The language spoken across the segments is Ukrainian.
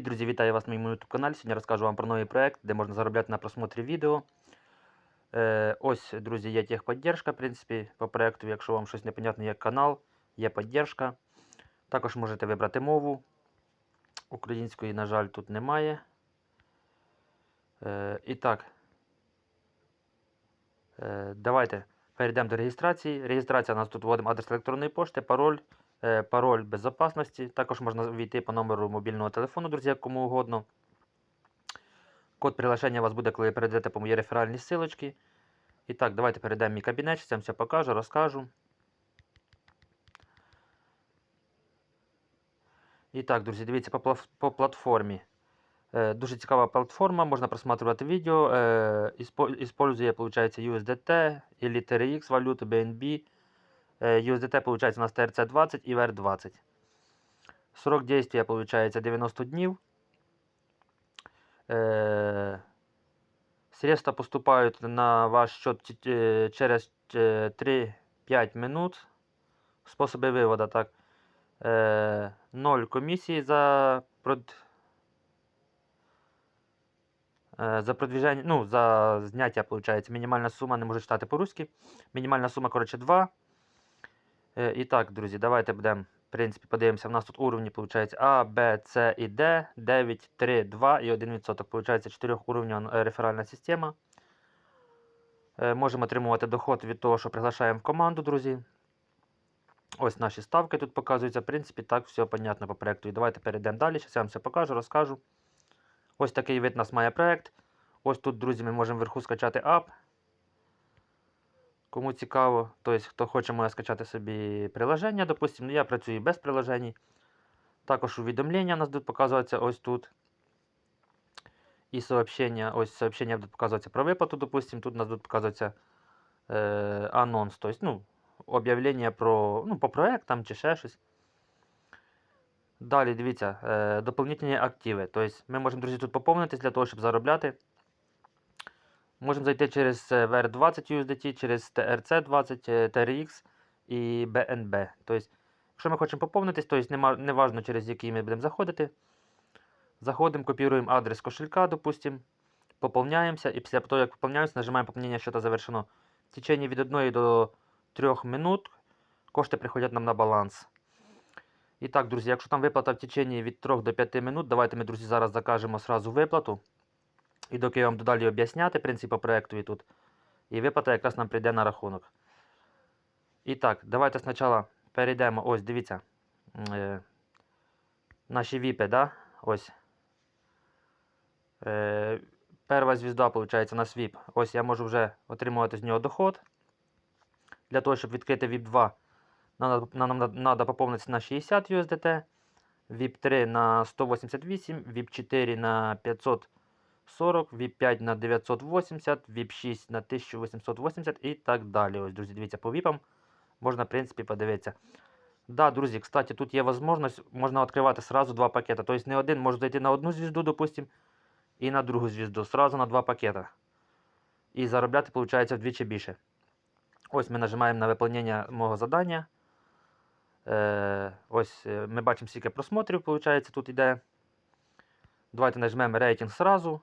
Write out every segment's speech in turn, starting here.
Друзі, вітаю вас на моєму YouTube каналі. Сьогодні розкажу вам про новий проект, де можна заробляти на просмотрі відео. Е, ось, друзі, є техподдержка, в принципі, по проекту. Якщо вам щось непонятне, є канал, є підтримка. Також можете вибрати мову. Української, на жаль, тут немає. Е, і так, е, давайте перейдемо до реєстрації. Реєстрація у нас тут вводимо адрес електронної пошти, пароль. Е, пароль безопасності. Також можна війти по номеру мобільного телефону, друзі, кому угодно. Код приглашення у вас буде, коли перейдете по моїй реферальній ссылочці. І так, давайте перейдемо в мій кабінет, всім все покажу, розкажу. І так, друзі, дивіться по платформі. Е, дуже цікава платформа, можна просматривати відео. Е, ісpo- Іспользує, виходить, USDT, Elite RX, валюту, BNB. Э, USDT получается у нас TRC20 и VR20. Срок действия получается 90 дней. Э, Средства поступают на ваш счет т- э, через э, 3-5 минут. Способи виводу так. Э, 0 комісії за прод... е, За продвіження, ну, за зняття, получается. Мінімальна сума, не можу читати по-русски. Мінімальна сума, коротше, 2. Е, І так, друзі, давайте будемо, в принципі, подивимося. У нас тут уровні, виходить, А, Б, С і Д, 9, 3, 2 і 1%. Получається 4 уровня е, реферальна система. Можемо отримувати доход від того, що приглашаємо в команду, друзі. Ось наші ставки тут показуються. В принципі, так все понятно по проекту. І давайте перейдемо далі. Зараз я вам все покажу, розкажу. Ось такий вид нас має проект. Ось тут, друзі, ми можемо вверху скачати ап. Кому цікаво, тобто, хто хоче може скачати собі приложення, допустимо, я працюю без приложень. Також увідомлення у нас будуть показуватися ось тут. І сообщення, ось сообщення будуть показуватися про виплату, допустимо, тут у нас будуть показуватися е, анонс, тобто, ну, об'явлення про, ну, по проектам чи ще щось. Далі, дивіться, е, доповнительні активи. Тобто ми можемо, друзі, тут поповнитись для того, щоб заробляти. Можемо зайти через е, VR20 USDT, через TRC20, е, TRX і BNB. Тобто, якщо ми хочемо поповнитись, тобто нема, не важно, через який ми будемо заходити. Заходимо, копіруємо адрес кошелька, допустимо, поповняємося, і після того, як поповняємося, нажимаємо поповнення счета завершено. В течение від 1 до 3 минут кошти приходять нам на баланс. І так, друзі, якщо там виплата в течение від 3 до 5 минут, давайте ми, друзі, зараз закажемо сразу виплату. І доки я вам додалі об'ясняти принцип по проекту і тут. І виплата якраз нам прийде на рахунок. І так, давайте спочатку перейдемо. Ось, дивіться. Е, наші віпи, да? Ось. Е, перша звізда, виходить, нас VIP. Ось я можу вже отримувати з нього доход. Для того, щоб відкрити VIP 2, нам, нам треба поповнитися на 60 USDT. VIP 3 на 188, VIP 4 на 500. 40, VIP 5 на 980, VIP 6 на 1880 і так далі. Ось, друзі, дивіться, по VIP можна, в принципі, подивитися. Да, друзі, кстати, тут є можливість, можна відкривати сразу два пакети. Тобто не один може зайти на одну звізду, допустим, і на другу звізду. Сразу на два пакета. І заробляти, виходить, вдвічі більше. Ось ми нажимаємо на виконання мого завдання. Е, ось е, ми бачимо, скільки просмотрів, виходить, тут йде. Давайте нажмемо рейтинг сразу.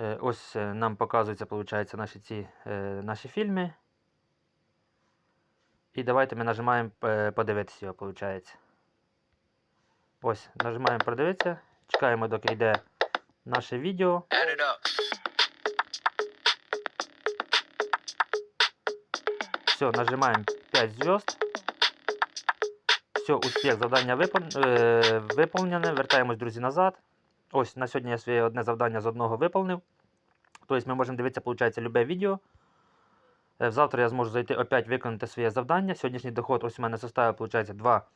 Е, Ось нам показуються, виходить, наші ці наші фільми. І давайте ми нажимаємо подивитися його, виходить. Ось, нажимаємо подивитися. Чекаємо, доки йде наше відео. Все, нажимаємо 5 зв'язд. Все, успіх, завдання е, виповнене. Вертаємось, друзі, назад. Ось на сьогодні я своє одне завдання з одного виповнив. Тобто ми можемо дивитися, виходить, любе відео. Е, Завтра я зможу зайти опять виконати своє завдання. Сьогоднішній доход ось у мене составив, виходить, 2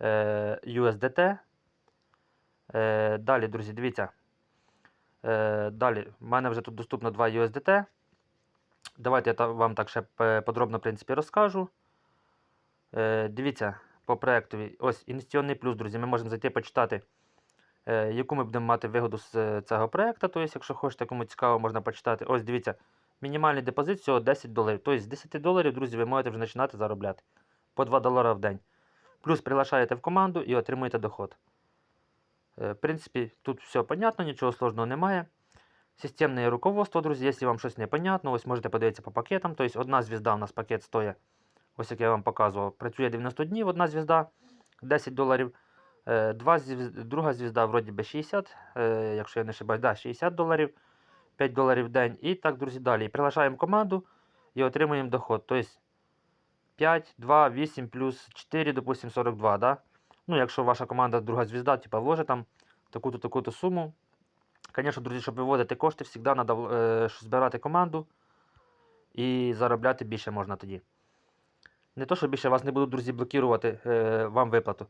е, USDT. Далі, друзі, дивіться. Е, далі, в мене вже тут доступно 2 USDT. Давайте я вам так ще подробно в принципі, розкажу. Е, дивіться по проєктові. Ось інвестиційний плюс, друзі. Ми можемо зайти почитати, е, яку ми будемо мати вигоду з е, цього проєкту. Тобто, якщо хочете, кому цікаво, можна почитати. Ось дивіться, мінімальний депозит всього 10 доларів. Тобто з 10 доларів, друзі, ви можете вже починати заробляти по 2 долара в день. Плюс приглашаєте в команду і отримуєте доход. В принципі, тут все понятно, нічого сложного немає. Системне руководство, друзі, якщо вам щось непонятно, ось можете подивитися по пакетам. Тобто одна звізда у нас пакет стоїть, ось як я вам показував, працює 90 днів, одна звізда 10 доларів. Е, Два звіз- друга звізда вроді би 60, е, якщо я не ошибаюсь, да, 60 доларів, 5 доларів в день. І так, друзі, далі. І приглашаємо команду і отримуємо доход. Тобто 5, 2, 8 плюс 4, допустим, 42, да? Ну, якщо ваша команда друга звізда, типа вложить там таку-то, таку-то суму. Звісно, друзі, щоб виводити кошти, завжди треба е, збирати команду і заробляти більше можна тоді. Не то, що більше вас не будуть, друзі, блокувати е, вам виплату.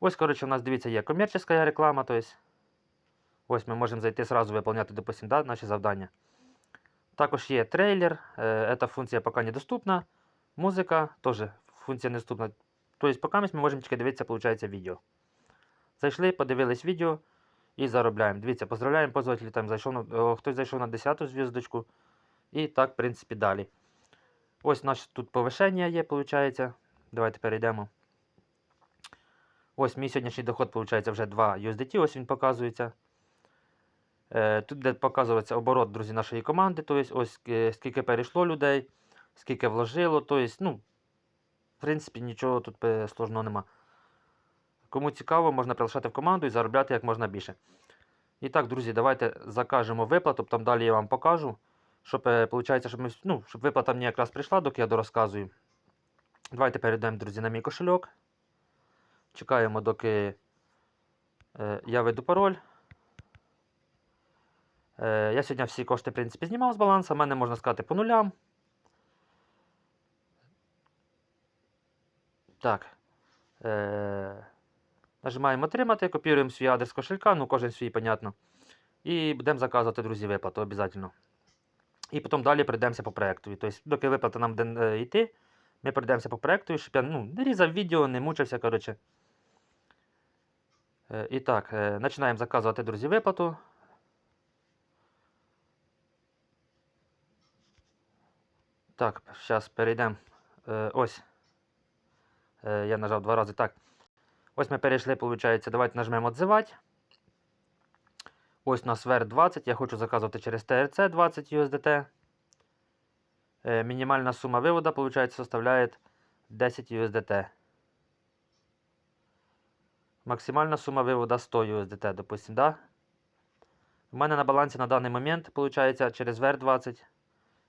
Ось, коротше, у нас, дивіться, є комерційна реклама, тобто ось ми можемо зайти сразу виконувати, допустим, да, наші завдання. Також є трейлер, е, ця функція поки недоступна. Музика теж функція недоступна. Тобто, поки ми можемо тільки дивитися, виходить, відео. Зайшли, подивились відео і заробляємо. Дивіться, поздравляємо пользователі, там зайшов на, о, хтось зайшов на 10 зв'язочку. І так, в принципі, далі. Ось наше тут повишення є, виходить. Давайте перейдемо. Ось мій сьогоднішній доход, виходить, вже 2 USDT, ось він показується. Е, Тут буде показуватися оборот, друзі, нашої команди. Тобто, ось е, скільки перейшло людей, скільки вложило. Тобто, ну, в принципі, нічого тут е, сложного нема. Кому цікаво, можна приглашати в команду і заробляти як можна більше. І так, друзі, давайте закажемо виплату, там далі я вам покажу. Щоб, е, получається, щоб, ми, ну, щоб виплата мені якраз прийшла, доки я дорозказую. Давайте перейдемо, друзі, на мій кошельок. Чекаємо, доки е, я веду пароль. Е, я сьогодні всі кошти, в принципі, знімав з балансу. Мене можна сказати по нулям. Так. Е, нажимаємо отримати, копіруємо свій адрес кошелька, ну кожен свій, понятно. І будемо заказувати, друзі, виплату обов'язково. І потім далі прийдемося по проєкту. Тобто, доки виплата нам буде е, йти, ми пройдемося по проєкту, щоб я ну, не різав відео, не мучився, коротше. Е, і так, е, починаємо заказувати, друзі, виплату. Так, зараз перейдемо. Ось. Я нажав два рази. Так. Ось ми перейшли, виходить. Давайте нажмемо «Отзивати». Ось у нас VR 20. Я хочу заказувати через TRC 20 USDT. Мінімальна сума виводу, виходить, составляє 10 USDT. Максимальна сума виводу 100 USDT, допустим, да? У мене на балансі на даний момент, виходить, через VR 20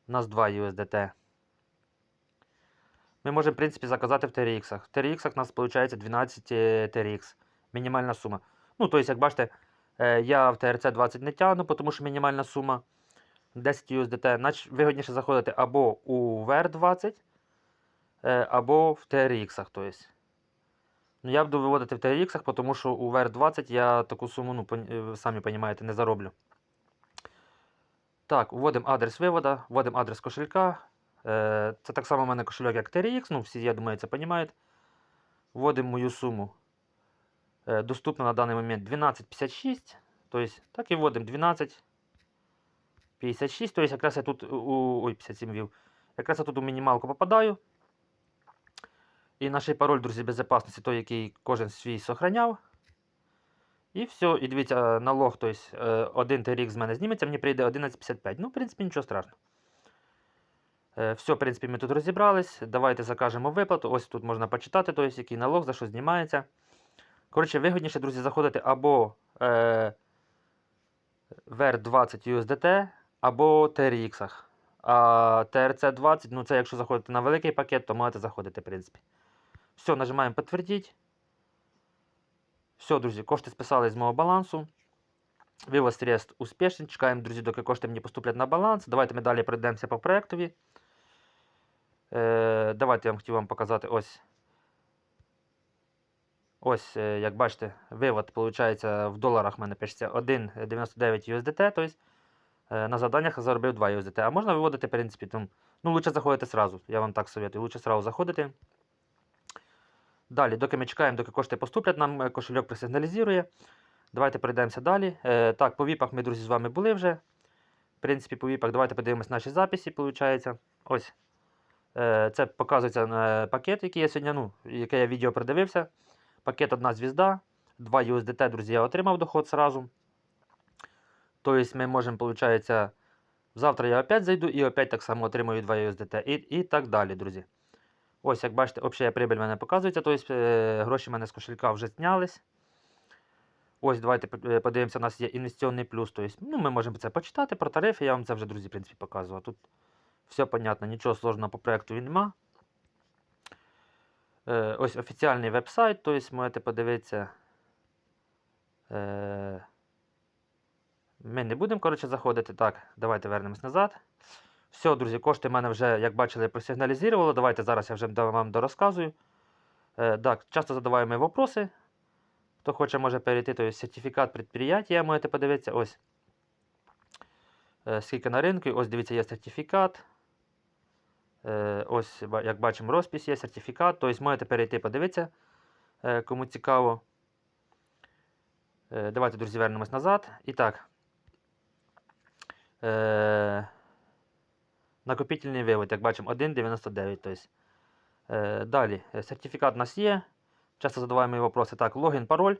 у нас 2 USDT. Ми можемо, в принципі, заказати в TRX. В TRX у нас виходить 12 е, TRX. Мінімальна сума. Ну, тобто, як бачите, е, я в TRC 20 не тягну, тому що мінімальна сума 10 USDT. Значить, вигідніше заходити або у VR 20, е, або в TRX. Тобто. Ну, я буду виводити в TRX, тому що у VR 20 я таку суму, ну, самі розумієте, не зароблю. Так, вводимо адрес виводу, вводимо адрес кошелька. Е, Це так само у мене кошельок, як TRX, ну всі, я думаю, це розуміють. Вводимо мою суму. Е, Доступна на даний момент 12,56. Тобто, так і вводимо 12,56. Тобто, якраз я тут у. Ой, 57 вів. Якраз я тут у мінімалку попадаю. І наш пароль, друзі, безпечності, той, який кожен свій сохраняв. І все, і дивіться, налог, тобто, е, один TRX з мене зніметься, мені прийде 11,55. Ну, в принципі, нічого страшного. Е, Все, в принципі, ми тут розібрались. Давайте закажемо виплату. Ось тут можна почитати, тобто, який налог, за що знімається. Коротше, вигідніше, друзі, заходити або е, VR 20 USDT, або TRX. А TRC 20, ну це якщо заходите на великий пакет, то можете заходити, в принципі. Все, нажимаємо підтвердіть. Все, друзі, кошти списали з мого балансу. Вивоз средств успішний. Чекаємо, друзі, доки кошти мені поступлять на баланс. Давайте ми далі пройдемося по проєктові. Е, давайте я вам хотів вам показати ось. Ось, е, як бачите, вивод, виходить, в доларах в мене пишеться 1,99 USDT. Тобто на завданнях заробив 2 USDT. А можна виводити, в принципі, там, ну, лучше заходити сразу. Я вам так советую. Лучше сразу заходити. Далі, доки ми чекаємо, доки кошти поступлять, нам е, кошельок присигналізує. Давайте перейдемося далі. Е, так, по віпах ми, друзі, з вами були вже. В принципі, по віпах давайте подивимось наші записи, виходить. Ось. Е, Це показується е, пакет, який я сьогодні, ну, яке я відео продивився. Пакет одна звізда, 2 USDT, друзі, я отримав доход сразу. Тобто ми можемо, виходить, завтра я опять зайду і опять так само отримую 2 USDT і, і так далі, друзі. Ось, як бачите, обща прибыль в мене показується, тобто е, гроші в мене з кошелька вже знялись. Ось, давайте по- подивимося, у нас є інвестиційний плюс. Тобто, ну, ми можемо це почитати про тарифи, я вам це вже, друзі, в принципі, показував. Тут все понятно, нічого сложного по проекту нема. Е, ось офіційний веб-сайт, тобто можете подивитися. Е, ми не будемо, коротше, заходити. Так, давайте вернемось назад. Все, друзі, кошти в мене вже, як бачили, просигналізувало. Давайте зараз я вже вам дорозказую. Е, так, часто задаваємо вопроси. Хто хоче, може перейти, то є сертифікат предприятия, можете подивитися. Ось. Скільки на ринку, ось дивіться, є сертифікат. Е, ось, як бачимо, розпис є, сертифікат. Тобто можете перейти подивитися, е, кому цікаво. Е, давайте, друзі, вернемось назад. І так. Накопительний вивод, як бачимо, 1,99. Тобто. Далі, сертифікат у нас є. Часто задаваємо вопроси. Так, логін, пароль.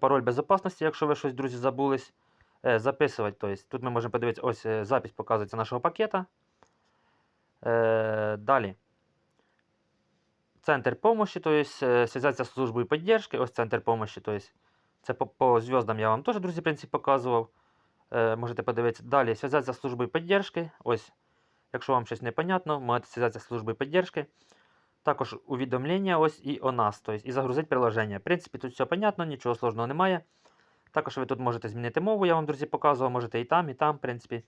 Пароль безопасності, якщо ви щось, друзі, забулись. Записувати. Тобто, тут ми можемо подивитися, ось запись показується нашого пакета. Е, далі. Центр помощи, то есть связаться з службою поддержки, ось центр помощи, то есть це по, по зв'язкам я вам теж, друзі, в принципі, показував. Е, можете подивитися. Далі зв'язатися з службою поддержки. Ось, якщо вам щось непонятно, можете зв'язатися з службою поддержки. Також увідомлення ось і о нас, тобто і загрузити приложення. В принципі, тут все понятно, нічого сложного немає. Також ви тут можете змінити мову, я вам, друзі, показував, можете і там, і там, в принципі.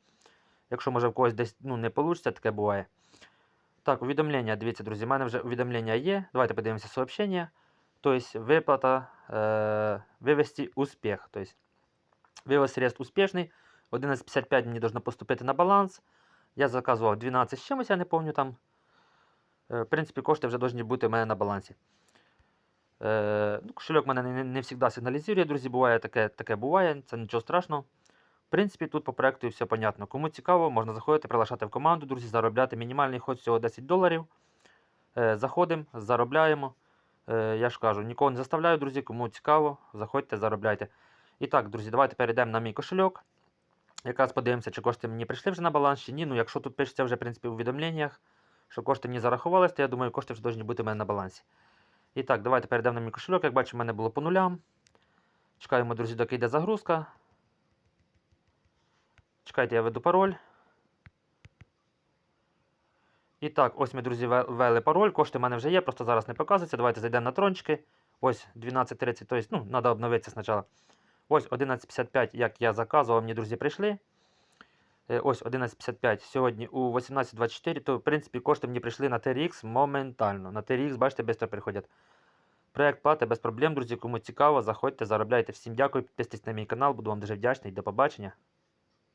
Якщо може в когось десь ну, не вийде, таке буває. Так, увідомлення, дивіться, друзі, в мене вже увідомлення є. Давайте подивимося сообщення. Тобто виплата, е, вивести успіх. Тобто, вивод средств успішний. 11.55 мені должно поступити на баланс. Я заказував 12 з чимось, я не пам'ятаю там. Е, в принципі, кошти вже повинні бути у мене на балансі. Е, ну, кошельок мене не, не завжди сигналізує, друзі, буває таке, таке буває, це нічого страшного. В принципі, тут по проекту все понятно. Кому цікаво, можна заходити, приглашати в команду, друзі, заробляти мінімальний ход всього 10 доларів. Е, заходимо, заробляємо. Е, я ж кажу, нікого не заставляю, друзі, кому цікаво, заходьте, заробляйте. І так, друзі, давайте перейдемо на мій кошельок. Якраз подивимося, чи кошти мені прийшли вже на баланс, чи ні. Ну, якщо тут пишеться вже, в принципі, у повідомленнях, що кошти мені зарахувалися, то я думаю, кошти вже повинні бути у мене на балансі. І так, давайте перейдемо на мій кошельок. Як бачимо, в мене було по нулям. Чекаємо, друзі, доки йде загрузка. Чекайте, я веду пароль. І так, ось ми, друзі, ввели пароль. Кошти в мене вже є, просто зараз не показується. Давайте зайдемо на трончики. Ось 12.30, тобто, ну, треба обновитися спочатку. Ось 11.55, як я заказував, мені, друзі, прийшли. Е, Ось 11.55 сьогодні у 18.24, то, в принципі, кошти мені прийшли на TRX моментально. На TRX, бачите, швидко приходять. Проект плати без проблем, друзі. Кому цікаво, заходьте, заробляйте. Всім дякую, підписуйтесь на мій канал, буду вам дуже вдячний. До побачення.